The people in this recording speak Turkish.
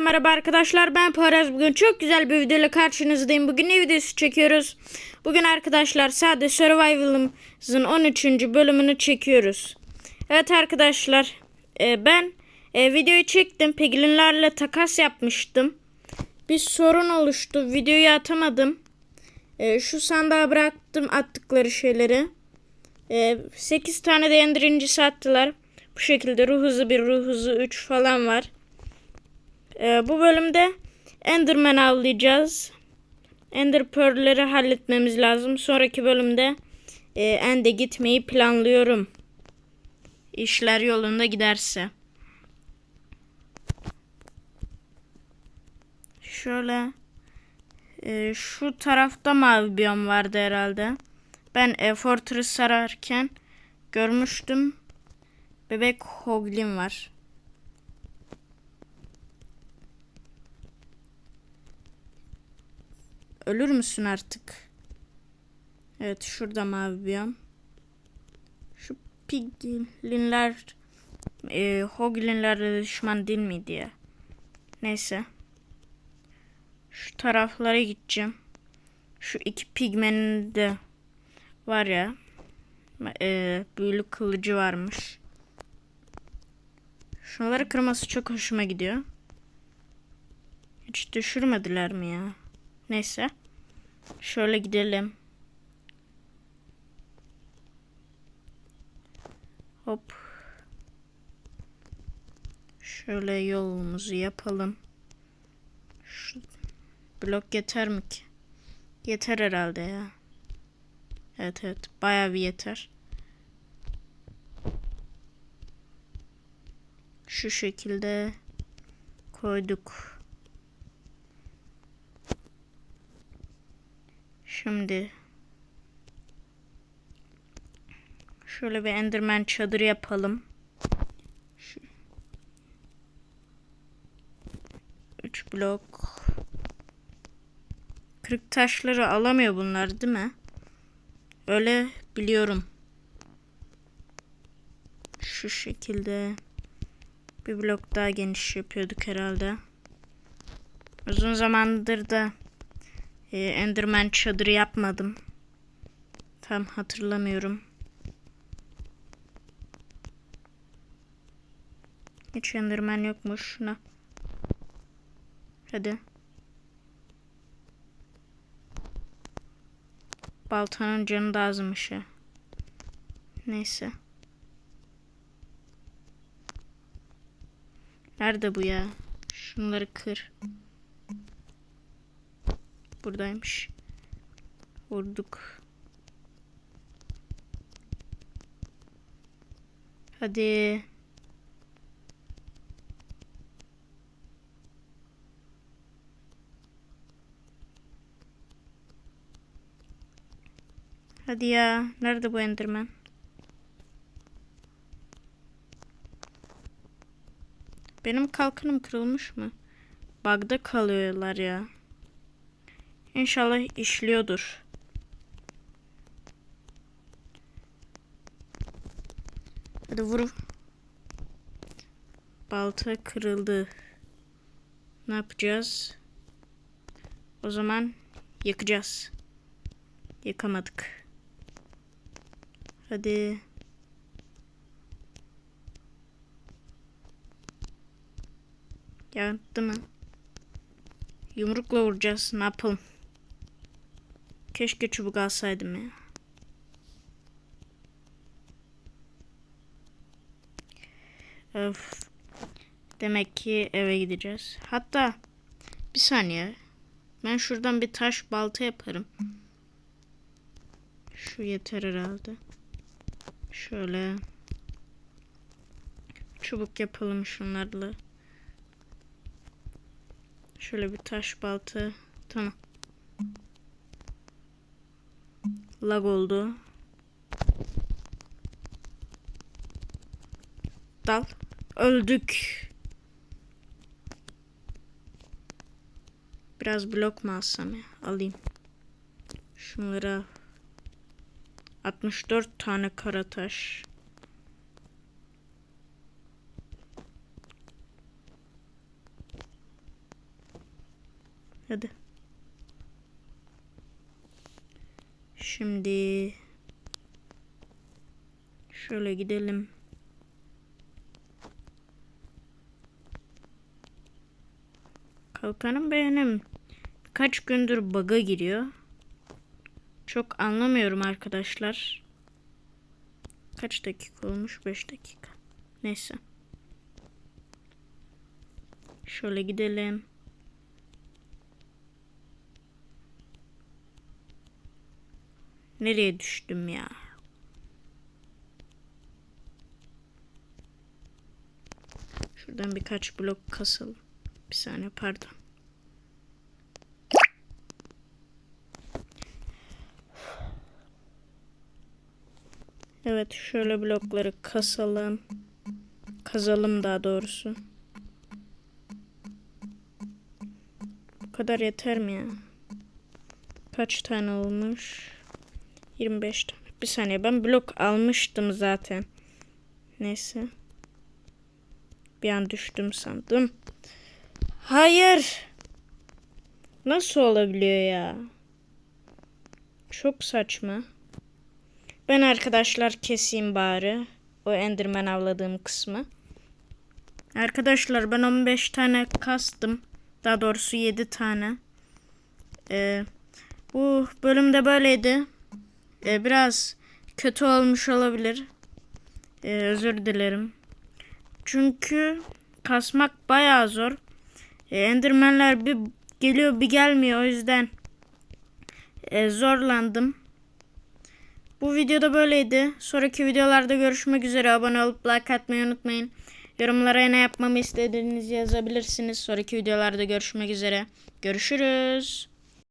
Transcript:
Hepinize merhaba arkadaşlar. Ben Poyraz. Bugün çok güzel bir videoyla karşınızdayım. Bugün ne videosu çekiyoruz? Bugün arkadaşlar sadece Survival'ımızın 13. bölümünü çekiyoruz. Evet arkadaşlar. e, ben e, videoyu çektim. Piglinlerle takas yapmıştım. Bir sorun oluştu. Videoyu atamadım. E, şu sandığa bıraktım attıkları şeyleri. 8 tane de ender incisi attılar. Bu şekilde ruh hızı 1, ruh hızı 3 falan var. Ee, bu bölümde Enderman avlayacağız. Ender Pearl'leri halletmemiz lazım. Sonraki bölümde e, End'e gitmeyi planlıyorum. İşler yolunda giderse. Şöyle e, şu tarafta mavi biyom vardı herhalde. Ben e, Fortress sararken görmüştüm. Bebek Hoglin var. Ölür müsün artık? Evet şurada mavi biyom. Şu piglinler e, hoglinlerle düşman değil miydi ya? Neyse. Şu taraflara gideceğim. Şu iki pigmenin de var ya. E, büyülü kılıcı varmış. Şunları kırması çok hoşuma gidiyor. Hiç düşürmediler mi ya? Neyse. Şöyle gidelim. Hop. Şöyle yolumuzu yapalım. Şu blok yeter mi ki? Yeter herhalde ya. Evet evet. Bayağı bir yeter. Şu şekilde koyduk. Şimdi şöyle bir Enderman çadır yapalım. Şu. Üç blok. Kırık taşları alamıyor bunlar değil mi? Öyle biliyorum. Şu şekilde bir blok daha geniş yapıyorduk herhalde. Uzun zamandır da e, Enderman çadırı yapmadım. Tam hatırlamıyorum. Hiç Enderman yokmuş. Şuna. Hadi. Baltanın canı da azmış. Neyse. Nerede bu ya? Şunları kır. Buradaymış. Vurduk. Hadi. Hadi ya. Nerede bu Enderman? Benim kalkanım kırılmış mı? Bug'da kalıyorlar ya. İnşallah işliyordur. Hadi vur. Balta kırıldı. Ne yapacağız? O zaman yakacağız. Yakamadık. Hadi. Yandı mı? Yumrukla vuracağız. Ne yapalım? Keşke çubuk alsaydım ya. Öf. Demek ki eve gideceğiz. Hatta bir saniye. Ben şuradan bir taş balta yaparım. Şu yeter herhalde. Şöyle. Çubuk yapalım şunlarla. Şöyle bir taş balta. Tamam. Lag oldu. Dal. Öldük. Biraz blok mu alsam ya? Alayım. Şunlara 64 tane kara taş. Hadi. Şimdi şöyle gidelim. Kalkanım benim. Kaç gündür bug'a giriyor. Çok anlamıyorum arkadaşlar. Kaç dakika olmuş? 5 dakika. Neyse. Şöyle gidelim. Nereye düştüm ya? Şuradan birkaç blok kasalım. Bir saniye pardon. Evet şöyle blokları kasalım. Kazalım daha doğrusu. Bu kadar yeter mi ya? Kaç tane olmuş? 25 tane. Bir saniye ben blok almıştım zaten. Neyse. Bir an düştüm sandım. Hayır. Nasıl olabiliyor ya? Çok saçma. Ben arkadaşlar keseyim bari. O enderman avladığım kısmı. Arkadaşlar ben 15 tane kastım. Daha doğrusu 7 tane. Ee, bu bölümde böyleydi. Ee, biraz kötü olmuş olabilir. Ee, özür dilerim. Çünkü kasmak bayağı zor. Ee, endermanler bir geliyor bir gelmiyor o yüzden e, zorlandım. Bu videoda böyleydi. Sonraki videolarda görüşmek üzere. Abone olup like atmayı unutmayın. Yorumlara ne yapmamı istediğinizi yazabilirsiniz. Sonraki videolarda görüşmek üzere. Görüşürüz.